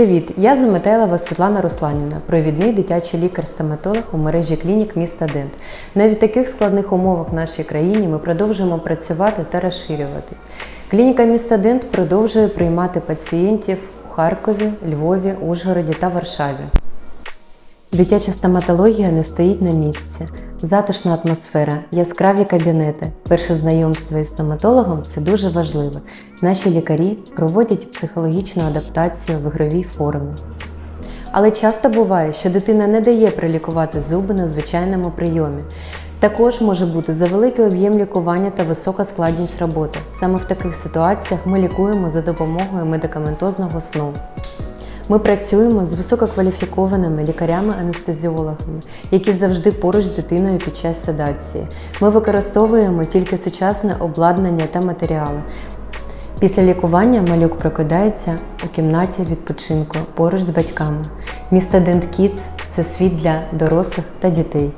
Привіт! Я Заметелова Світлана Русланівна, провідний дитячий лікар-стоматолог у мережі клінік міста Дент. Навіть в таких складних умовах в нашій країні ми продовжуємо працювати та розширюватись. Клініка міста Дент продовжує приймати пацієнтів у Харкові, Львові, Ужгороді та Варшаві. Дитяча стоматологія не стоїть на місці. Затишна атмосфера, яскраві кабінети. Перше знайомство із стоматологом це дуже важливо. Наші лікарі проводять психологічну адаптацію в ігровій формі. Але часто буває, що дитина не дає прилікувати зуби на звичайному прийомі. Також може бути завеликий об'єм лікування та висока складність роботи. Саме в таких ситуаціях ми лікуємо за допомогою медикаментозного сну. Ми працюємо з висококваліфікованими лікарями-анестезіологами, які завжди поруч з дитиною під час седації. Ми використовуємо тільки сучасне обладнання та матеріали. Після лікування малюк прокидається у кімнаті відпочинку поруч з батьками. Місто Дент Kids – це світ для дорослих та дітей.